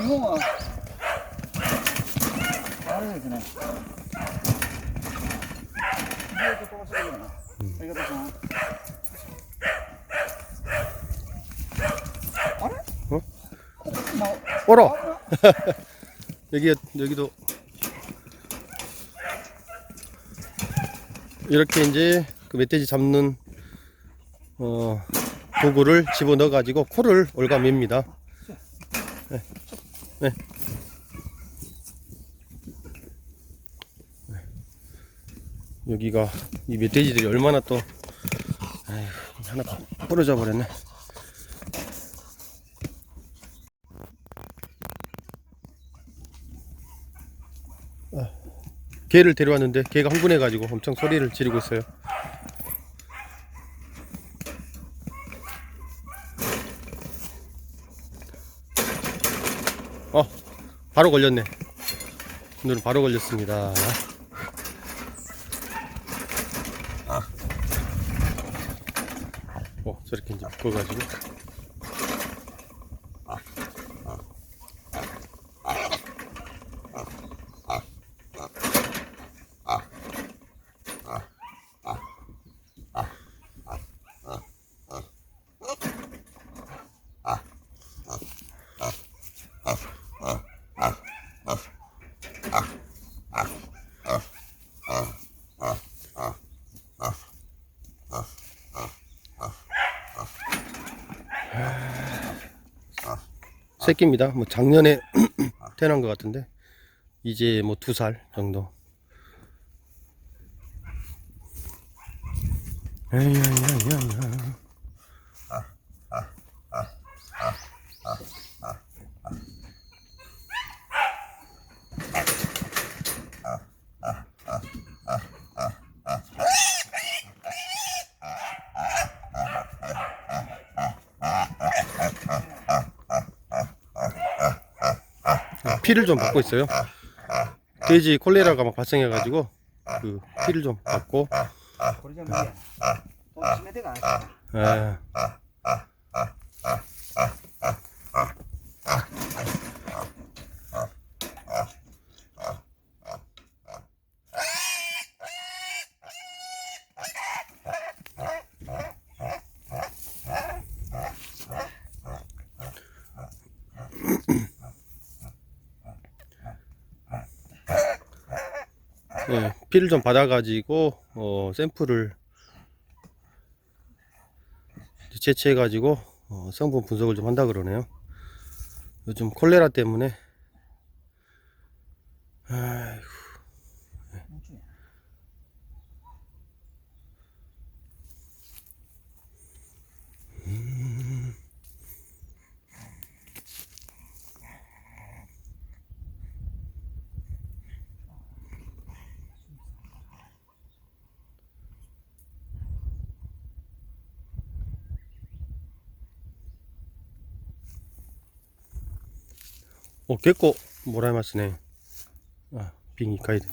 구멍은 아유 그네 이게 또 똑같이 되네 이거 또? 어? 뭐, 얼어. 아, 여기 여기도 이렇게 이제 그 멧돼지 잡는 어, 도구를 집어 넣어 가지고 코를 올가맵니다. 네. 네. 네. 여기가 이 멧돼지들이 얼마나 또 아휴, 하나 부러져 버렸네. 개를 데려왔는데 개가 흥분해가지고 엄청 소리를 지르고 있어요. 어, 바로 걸렸네. 오늘은 바로 걸렸습니다. 어, 저렇게 이제 묶어가지고. 새끼입니다. 뭐 작년에 태어난 것 같은데 이제 뭐 두 살 정도. 야야야야야. 피를 좀 받고 있어요. 돼지 콜레라가 막 발생해가지고 그 피를 좀 받고. 버리자면 또 심해 대가 아 예, 피를 좀 받아가지고 어, 샘플을 채취해가지고 어, 성분 분석을 좀 한다 그러네요. 요즘 콜레라 때문에 아이고, お、結構もらいますね。あ、ピン1回で。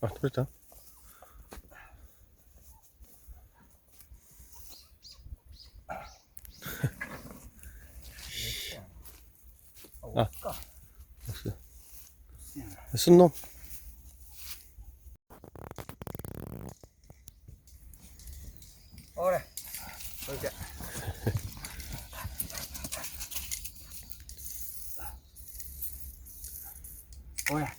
あ、取れた？あ、すんの？ 오야